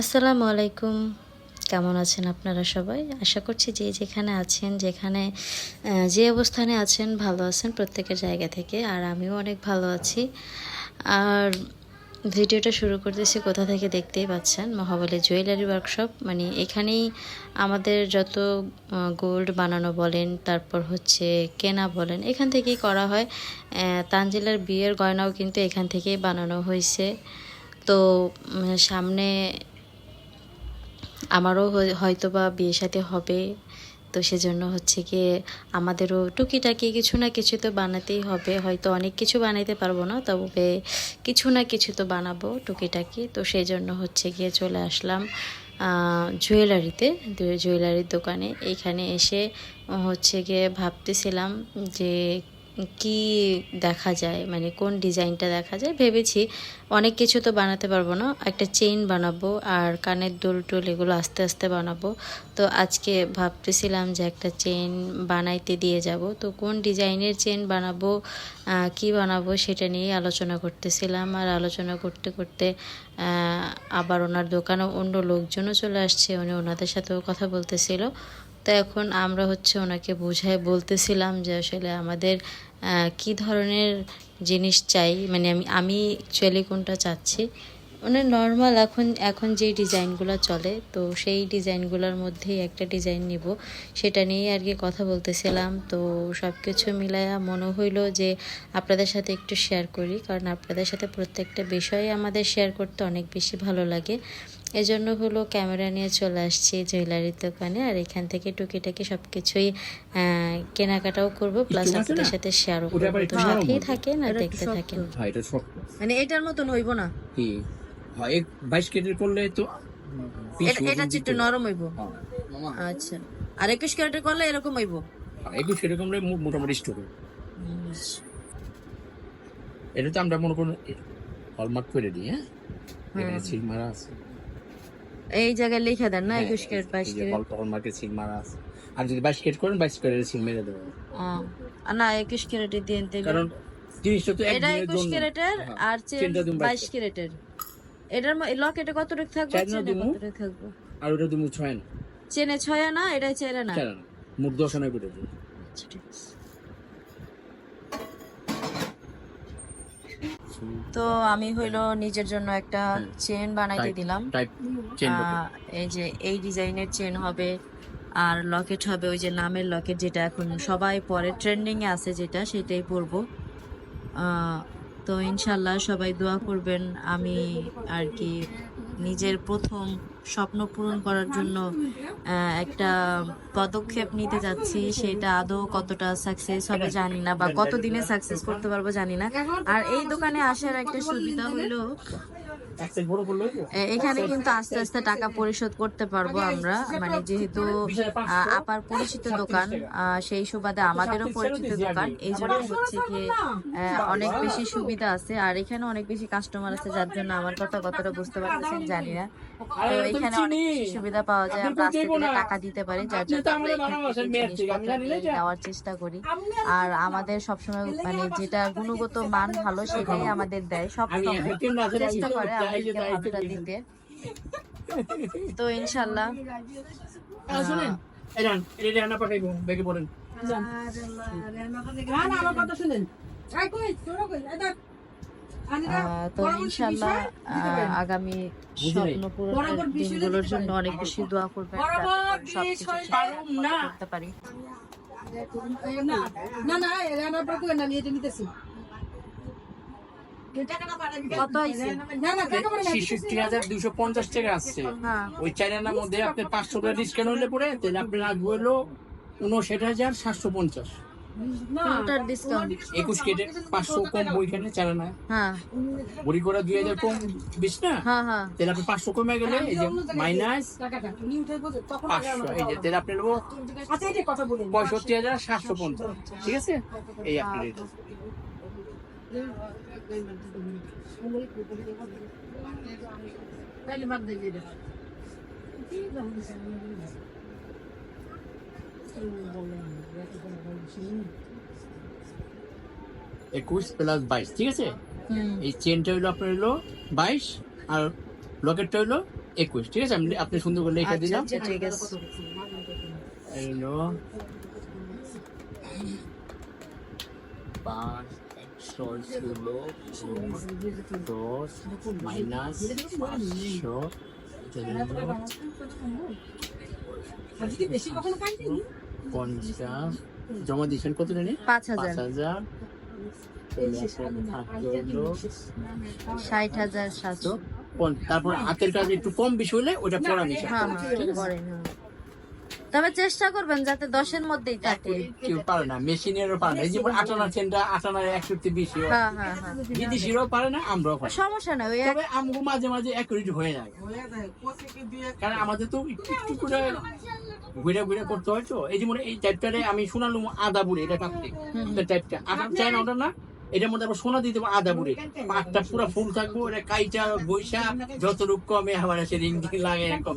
আসসালামু আলাইকুম। কেমন আছেন আপনারা সবাই? আশা করছি যে যেখানে আছেন, যেখানে যে অবস্থানে আছেন, ভালো আছেন প্রত্যেকের জায়গা থেকে, আর আমিও অনেক ভালো আছি। আর ভিডিওটা শুরু করতেছি কোথা থেকে দেখতেই পাচ্ছেন, মহাবলী জুয়েলারি ওয়ার্কশপ। মানে এখানেই আমাদের যত গোল্ড বানানো বলেন, তারপর হচ্ছে কেনা বলেন, এখান থেকেই করা হয়। তানজিলার বিয়ের গয়নাও কিন্তু এখান থেকেই বানানো হয়েছে। তো সামনে আমারও হয়- হয়তো বা বিয়ে সাথে হবে। তো সেজন্য হচ্ছে গিয়ে আমাদেরও টুকিটাকি কিছু না কিছু তো বানাতেই হবে। হয়তো অনেক কিছু বানাইতে পারব না, তবে কিছু না কিছু তো বানাবো টুকিটাকি। তো সেই জন্য হচ্ছে গিয়ে চলে আসলাম জুয়েলারিতে জুয়েলারির দোকানে। এখানে এসে হচ্ছে গিয়ে ভাবতেছিলাম যে কি দেখা যায়? মানে কোন ডিজাইনটা দেখা যায়? ভেবেছি অনেক কিছু তো বানাতে পারব না। একটা চেইন বানাবো আর কানের দুল টুল এগুলো আস্তে আস্তে বানাবো। তো আজকে ভাবতেছিলাম যে একটা চেইন বানাইতে দিয়ে যাব। তো কোন ডিজাইনের চেইন বানাবো? কি বানাবো সেটা নিয়ে আলোচনা করতেছিলাম। আর আলোচনা করতে করতে আবার ওনার দোকানে অন্য লোকজনও চলে আসছে, উনি ওনাদের সাথেও কথা বলতেছিল। তো এখন আমরা হচ্ছে ওনাকে বোঝায় বলতেছিলাম যে আসলে আমাদের কি ধরনের জিনিস চাই? মানে আমি আমি অ্যাকচুয়ালি কোনটা চাচ্ছি? মানে নর্মাল এখন এখন যে ডিজাইনগুলো চলে তো সেই ডিজাইনগুলোর মধ্যেই একটা ডিজাইন নিব। সেটা নিয়েই আর কি কথা বলতেছিলাম। তো সব কিছু মিলায়া মনে হইল যে আপনাদের সাথে একটু শেয়ার করি কারণ আপনাদের সাথে প্রত্যেকটা বিষয়ে আমাদের শেয়ার করতে অনেক বেশি ভালো লাগে। এজন্য হলো ক্যামেরা নিয়ে চলে আসছি জুয়েলারির দোকানে আর এখান থেকে টুকিটাকি সব কিছুই কেনাকাটাও করব প্লাস আপনাদের সাথে শেয়ারও করব। তো সাথেই। থাকেন আর দেখতে থাকেন। হ্যাঁ মানে এটার মতন হইব না। কি? হয়। বাইশ কেজির করলে তো এটা- একটু নরম হইব। হ্যাঁ। আচ্ছা। আর একুশ ক্যারেটের করলে এরকম হইব? আর একুশ কেজি করলে মোটামুটি স্টোর এটা তো আমরা মনে করুন হলমার্ক করে দিই হ্যাঁ? সিল মারা আছে। এই জায়গায় লিখে দেন না হ্যাঁ, একুশ ক্যারেট বাইশ ক্যারেট? হল- হলমার্কে সিল মারা আছে। আর যদি বাইশ কেজি করেন বাইশ কেজির সিল মেরে দেবো। না একুশ ক্যারেটের দিয়ে কারণ জিনিসটা তো এটা একুশ ক্যারেটের হ্যাঁ, আর চেন বাইশ ক্যারেটের। এটার লকেটে কতটুকু থাকবে? চেনে আর ওটা তুমি ছয় না। চেনে ছয় না এটা চেনে না? না। দশ করে দিই আচ্ছা। তো আমি হইল নিজের জন্য একটা চেন বানাইতে দিলাম। এই যে এই ডিজাইনের চেন হবে আর লকেট হবে ওই যে নামের লকেট যেটা এখন সবাই পরে ট্রেন্ডিং এ আছে যেটা সেটাই পরবো। আহ, তো ইনশাল্লাহ সবাই দোয়া করবেন আমি আর কি নিজের প্রথম স্বপ্ন পূরণ করার জন্য একটা পদক্ষেপ নিতে যাচ্ছি। সেটা আদৌ কতটা সাকসেস হবে জানি না বা কতদিনে সাকসেস করতে পারব জানি না। আর এই দোকানে আসার একটা সুবিধা হলো এখানে কিন্তু আস্তে আস্তে টাকা পরিশোধ করতে পারব আমরা। মানে যেহেতু আপার পরিচিত দোকান সেই সুবাদে আমাদেরও পরিচিত দোকান। এই জন্য হচ্ছে কি অনেক বেশি সুবিধা আছে। আর এখানে অনেক বেশি কাস্টমার আছে যার জন্য আমার কথা কতটা বুঝতে পারতেছেন জানি না। তো এখানে অনেক সুবিধা পাওয়া যায়। আমরা আস্তে ধীরে টাকা দিতে পারি যার জন্য আমরা নেওয়ার চেষ্টা করি। আর আমাদের সবসময় মানে যেটা গুণগত মান ভালো সেটাই আমাদের দেয়। সব চেষ্টা করে দিতে। তো ইনশাল্লাহ। তো ইনশাল্লাহ আগামী স্বপ্ন পূরণের দিনগুলোর জন্য অনেক বেশি দোয়া করবেন সবকিছু করতে পারি। না না রান্নার পর না নিয়ে নিতেছি কত হয়েছে না না টাকা পরে না ছেষট্টি হাজার দুশো পঞ্চাশ টাকা আসছে। হ্যাঁ। ওই চাইনার মধ্যে আপনার পাঁচশো টাকা ডিসকাউন্ট হলে পরে তাহলে আপনার হলো উনষাট হাজার সাতশো পঞ্চাশ। একুশ কেটে পাঁচশো কম হ্যাঁ। বড়ি করে দুই হাজার কম বিশ না? হ্যাঁ হ্যাঁ। তাহলে আপনি পাঁচশো কমে গেলে এই যে মাইনাস পাঁচশো এই যে তাহলে আপনি নেব আচ্ছা এটা কথা বলেন পঁয়ষট্টি হাজার সাতশো পঞ্চাশ। ঠিক আছে? এই আপনার তাইলে বাদ দিয়ে দিই একুশ প্লাস বাইশ ঠিক আছে? এই চেনটা হইল আপনার হইল বাইশ আর লকেটটা হইল একুশ ঠিক আছে? আমি আপনি সুন্দর করে লেখা আচ্ছা দিলাম। আচ্ছা ঠিক আছে। এই পাঁচ ছয় ষোলো দশ মাইনাস পাঁচশো পঞ্চাশ জমা দিয়েছেন কত জানি পাঁচ হাজার ষাট হাজার সাতশো তারপর হাতের কাজ একটু কম বেশি হলে ওটা পড়া নিষেধ হ্যাঁ হ্যাঁ ঠিক করেন হ্যাঁ। তবে চেষ্টা করবেন যাতে দশের মধ্যেই থাকে। কেউ পারে না মেশিনেরও পারে না। এই যেমন আটানা চেনটা আটানা একষট্টি বেশি হয়। হ্যাঁ হ্যাঁ। হ্যাঁ বিদেশিরাও পারে না আমরাও পারি সমস্যা নাই ওই তবে আমগো মাঝে মাঝে অ্যাকুরেট হয়ে যায়। কারণ আমাদের তো একটু একটু করে ঘুরে ঘুরে করতে হয় তো। এই যেমন এই টাইপটারে আমি শোনালাম আদা বুড়ি এটা কাটতে টাইপটা আটা চাই না ওটা না? এটার মধ্যে আবার সোনা দিতে হবে আদা বুড়ি। পাটটা পুরো ফুল থাকব এটা কাইটা বৈশা যতটুক কমে আবার সে রিং লাগে কম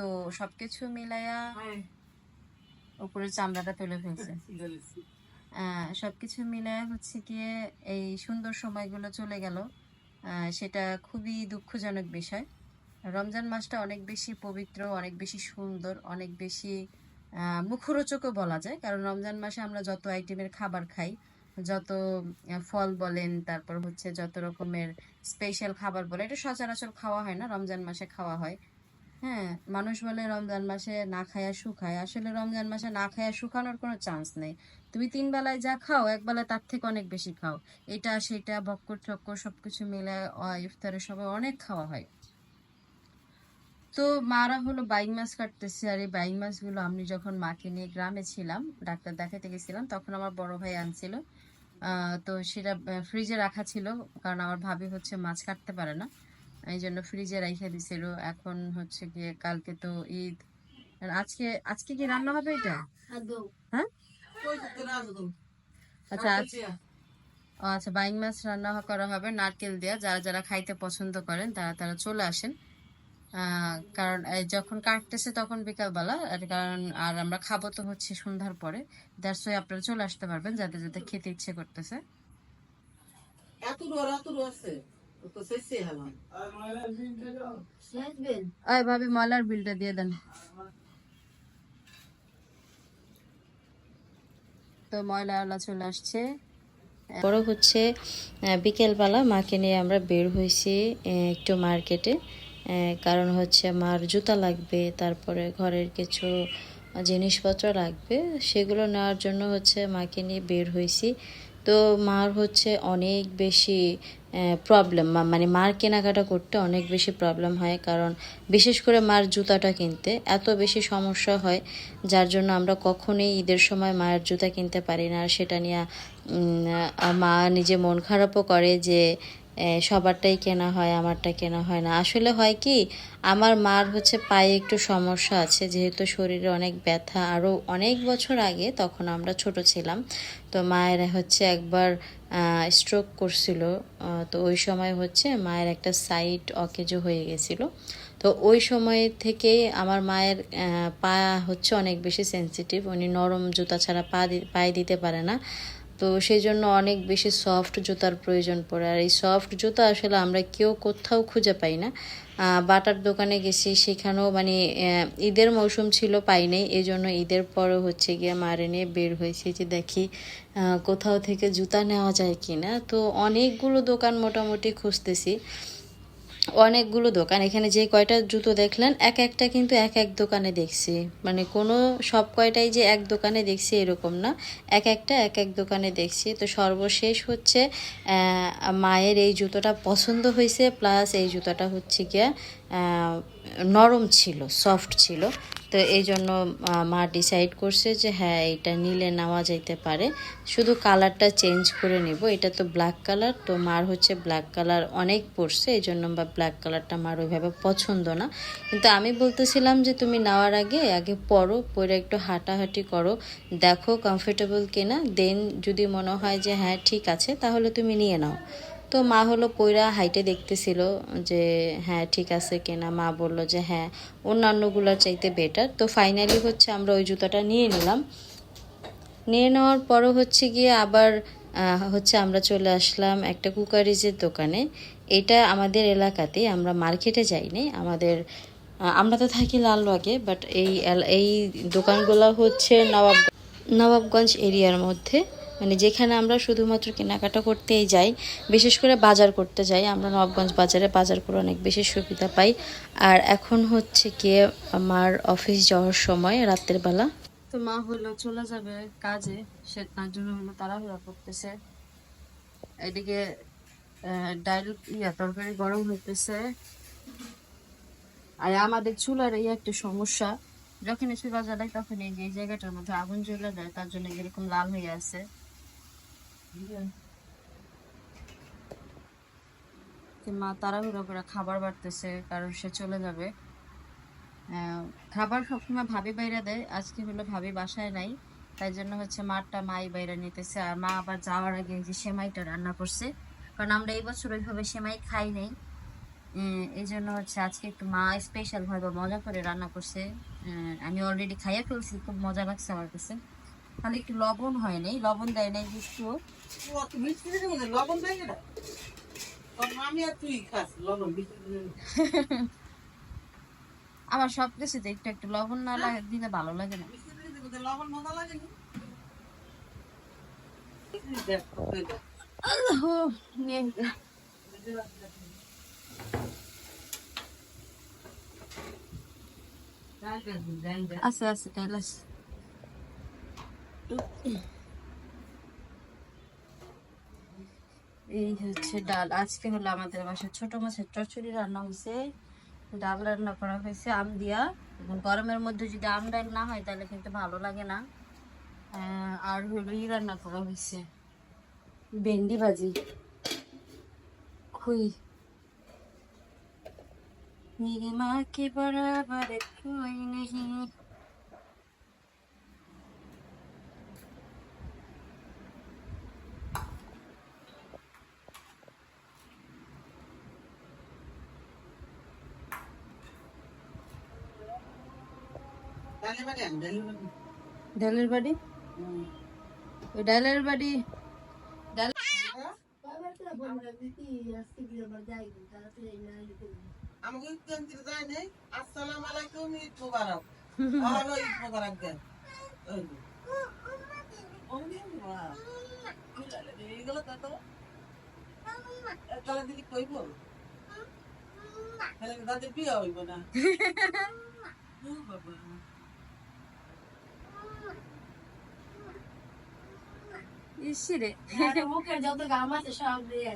তো সবকিছু মিলাইয়া উপরের চামড়াটা তুলে ফেলছে। সবকিছু মিলাইয়া হচ্ছে গিয়ে এই সুন্দর সময়গুলো চলে গেল। সেটা খুবই দুঃখজনক বিষয়। রমজান মাসটা অনেক বেশি পবিত্র অনেক বেশি সুন্দর অনেক বেশি মুখরোচকও বলা যায়। কারণ রমজান মাসে আমরা যত আইটেমের খাবার খাই যত ফল বলেন তারপর হচ্ছে যত রকমের স্পেশাল খাবার বলে এটা সচরাচর খাওয়া হয় না রমজান মাসে খাওয়া হয়। হ্যাঁ মানুষ বলে রমজান মাসে না খায়া শুকায়। আসলে রমজান মাসে না খায়া শুকানোর কোনো চান্স নেই। তুমি তিন বেলায় যা খাও এক বেলায় তার থেকে অনেক বেশি খাও। এটা সেটা বক্কর চক্কর সবকিছু মিলে আহ, ইফতারের সময় অনেক খাওয়া হয়। তো মারা হলো বাইক মাছ কাটতেছে। আর এই বাইক মাছগুলো আমি যখন মাকে নিয়ে গ্রামে ছিলাম ডাক্তার দেখাতে গেছিলাম তখন আমার বড় ভাই আনছিল। তো সেটা ফ্রিজে রাখা ছিল কারণ আমার ভাবি হচ্ছে মাছ কাটতে পারে না। এই জন্য ফ্রিজে রেখে দিছিল। এখন হচ্ছে গিয়ে কালকে তো ঈদ। আর আজকে আজকে কি রান্না হবে এটা? হ্যাঁ? আচ্ছা ও আচ্ছা বাইং মাছ রান্না করা হবে নারকেল দেওয়া যারা যারা খাইতে পছন্দ করেন তারা তারা চলে আসেন। কারণ যখন কাটতেছে তখন বিকালবেলা। আর কারণ আর আমরা খাব তো হচ্ছে সন্ধ্যার পরে। দ্যাটস ওয়াই আপনারা চলে আসতে পারবেন যাদের যাদের খেতে ইচ্ছে করতেছে। এত আছে। ময়লার বিলটা দিয়ে দেন। তো চলে আসছে। বড় হচ্ছে বিকেলবেলা মাকে নিয়ে আমরা বের হয়েছি একটু মার্কেটে। কারণ হচ্ছে মার জুতা লাগবে, তারপরে ঘরের কিছু জিনিসপত্র লাগবে। সেগুলো নেওয়ার জন্য হচ্ছে মাকে নিয়ে বের হয়েছি। তো মার হচ্ছে অনেক বেশি প্রবলেম মানে মার কেনাকাটা করতে অনেক বেশি প্রবলেম হয়, কারণ বিশেষ করে মার জুতাটা কিনতে এত বেশি সমস্যা হয়, যার জন্য আমরা কখনোই ঈদের সময় মায়ের জুতা কিনতে পারি না। সেটা নিয়ে মা নিজে মন খারাপও করে যে সবারটাই কেনা হয়, আমারটা কেনা হয় না। আসলে হয় কি, আমার মার হচ্ছে পায়ে একটু সমস্যা আছে, যেহেতু শরীরে অনেক ব্যথা। আরও অনেক বছর আগে তখন আমরা ছোট ছিলাম, তো মায়ের হচ্ছে একবার স্ট্রোক করছিল। তো ওই সময় হচ্ছে মায়ের একটা সাইড অকেজো হয়ে গেছিল। তো ওই সময় থেকে আমার মায়ের পা হচ্ছে অনেক বেশি সেন্সিটিভ উনি নরম জুতা ছাড়া পা পায়ে দিতে পারে না। তো সেই জন্য অনেক বেশি সফট জুতার প্রয়োজন পড়ে। আর এই সফট জুতা আসলে আমরা কেউ কোথাও খুঁজে পাই না। বাটার দোকানে গেছি, সেখানেও মানে ঈদের মৌসুম ছিল, পাই নাই। এই জন্য ঈদের পরও হচ্ছে গিয়ে মারে নিয়ে বের হয়েছি যে দেখি কোথাও থেকে জুতা নেওয়া যায় কি না তো অনেকগুলো দোকান মোটামুটি খুঁজতেছি। অনেকগুলো দোকান। এখানে যে কয়টা জুতো দেখলেন, এক একটা কিন্তু এক এক দোকানে দেখছি। মানে কোনো, সব কয়টাই যে এক দোকানে দেখছি এরকম না। এক একটা এক এক দোকানে দেখছি। তো সর্বশেষ হচ্ছে মায়ের এই জুতোটা পছন্দ হয়েছে, প্লাস এই জুতোটা হচ্ছে গিয়া নরম ছিল সফট ছিল। তো এই জন্য মা ডিসাইড করছে যে হ্যাঁ এটা নিলে নেওয়া যাইতে পারে। শুধু কালারটা চেঞ্জ করে নেব। এটা তো ব্ল্যাক কালার তো মার হচ্ছে ব্ল্যাক কালার অনেক পড়ছে এই জন্য বা ব্ল্যাক কালারটা মার ওইভাবে পছন্দ না। কিন্তু আমি বলতেছিলাম যে, তুমি নেওয়ার আগে আগে পরো, পরে একটু হাঁটাহাঁটি করো। দেখো কমফোর্টেবল কিনা। দেন যদি মনে হয় যে হ্যাঁ ঠিক আছে, তাহলে তুমি নিয়ে নাও। তো মা হলো পয়রা হাইটে দেখতেছিল যে হ্যাঁ ঠিক আছে কিনা? মা বলল যে হ্যাঁ অন্যান্যগুলোর চাইতে বেটার তো ফাইনালি হচ্ছে আমরা ওই জুতাটা নিয়ে নিলাম। নিয়ে নেওয়ার পরও হচ্ছে গিয়ে আবার হচ্ছে আমরা চলে আসলাম একটা কুকারিজের দোকানে। এটা আমাদের এলাকাতেই, আমরা মার্কেটে যাইনি। আমাদের আমরা তো থাকি লালবাগে বাট এই এই দোকানগুলো হচ্ছে নবাব, নবাবগঞ্জ এরিয়ার মধ্যে। মানে যেখানে আমরা শুধুমাত্র কেনাকাটা করতেই যাই, বিশেষ করে বাজার করতে যাই, আমরা নবগঞ্জ বাজারে বাজার করে অনেক বেশি সুবিধা পাই। আর এখন হচ্ছে গিয়ে আমার অফিস যাওয়ার সময়, রাতের বেলা। তো মা হলো, চলে যাবে কাজে, সে তার জন্য হলো তাড়াহুড়া করতেছে। এদিকে ডাল ইয়া, তরকারি গরম হইতেছে। আর আমাদের চুলার এই একটা সমস্যা, যখন চুলা জ্বালাই তখন এই যে জায়গাটার মধ্যে আগুন জ্বলে যায় তার জন্য এরকম লাল হয়ে আছে। মা তাড়াহুড়ো করে খাবার বাড়তেছে, কারণ সে চলে যাবে। খাবার সবসময় ভাবি বাইরে দেয়, আজকে হলো ভাবি বাসায় নাই, তাই জন্য হচ্ছে মারটা মাই বাইরে নিতেছে। আর মা আবার যাওয়ার আগে যে সেমাইটা রান্না করছে, কারণ আমরা এই বছর ওইভাবে সেমাই খাই নাই। এই জন্য হচ্ছে আজকে একটু মা স্পেশাল ভাবে মজা করে রান্না করছে। আমি অলরেডি খাইয়ে ফেলছি, খুব মজা লাগছে আমার কাছে। তাহলে একটু লবণ হয় নাই লবণ দেয় নাই একটু হয় লবণ দেয় না তোর আর তুই খাস লবণ আমার সব কিছুতে একটু একটু লবণ না লাগে দিলে ভালো লাগে না। লবণ মজা লাগে আল্লাহ আছে আছে তাহলে। এই হচ্ছে ডাল আজকে হলো আমাদের বাসায় ছোট মাছের চচ্চড়ি রান্না হয়েছে ডাল রান্না করা হয়েছে আম দিয়া এবং গরমের মধ্যে যদি আম ডাল না হয় তাহলে কিন্তু ভালো লাগে না আহ, আর হলো ই রান্না করা হয়েছে ভেন্ডি ভাজি খুই मेरी माँ के बराबर कोई नहीं ডালের বাড়ি। ওই ডালের বাড়ি? ডাল আমাকে যায় নাই। আসসালামু আলাইকুম ঈদ মুবারক। আরও ঈদ মুবারক দেন। দিদি কইব তাহলে তাদের বিয়ে হইব না? বাবা। ইসিরে মুখের যত গাম আছে সব দিয়ে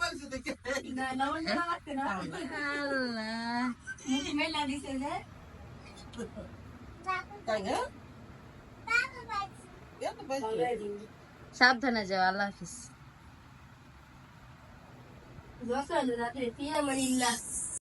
কইছে দেখে না লবণ দেওয়া লাগছে না আল্লাহ মুখে মেলা দিছে যে তাই